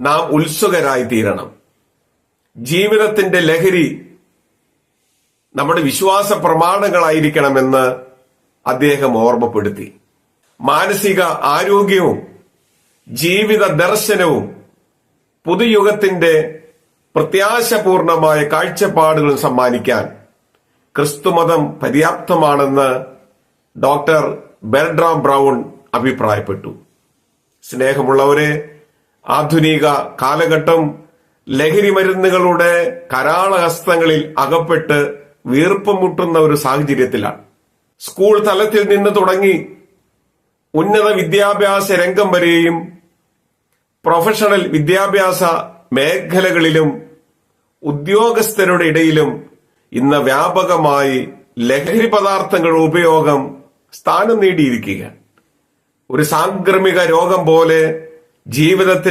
നാം ഉത്സുകരായി തീരണം ജീവിതത്തിന്റെ ലഹരി നമ്മുടെ വിശ്വാസ പ്രമാണങ്ങളായിരിക്കണമെന്ന് അദ്ദേഹം ഓർമ്മപ്പെടുത്തി. മാനസിക ആരോഗ്യവും ജീവിത ദർശനവും പുതുയുഗത്തിന്റെ പ്രത്യാശപൂർണമായ കാഴ്ചപ്പാടുകളും സമ്മാനിക്കാൻ ക്രിസ്തുമതം പര്യാപ്തമാണെന്ന് ഡോക്ടർ ബെർഡ്രാം ബ്രൗൺ അഭിപ്രായപ്പെട്ടു. സ്നേഹമുള്ളവരെ ആധുനിക കാലഘട്ടം ലഹരി മരുന്നുകളുടെ കരാളഹസ്തങ്ങളിൽ അകപ്പെട്ട് വീർപ്പം മുട്ടുന്ന ഒരു സാഹചര്യത്തിലാണ്. സ്കൂൾ തലത്തിൽ നിന്ന് തുടങ്ങി ഉന്നത വിദ്യാഭ്യാസ രംഗം വരെയും പ്രൊഫഷണൽ വിദ്യാഭ്യാസ മേഖലകളിലും ഉദ്യോഗസ്ഥരുടെ ഇടയിലും ഇന്ന് വ്യാപകമായി ലഹരി പദാർത്ഥങ്ങളുടെ ഉപയോഗം സ്ഥാനം നേടിയിരിക്കുകയാണ്. ഒരു സാംക്രമിക രോഗം പോലെ ജീവിതത്തിന്റെ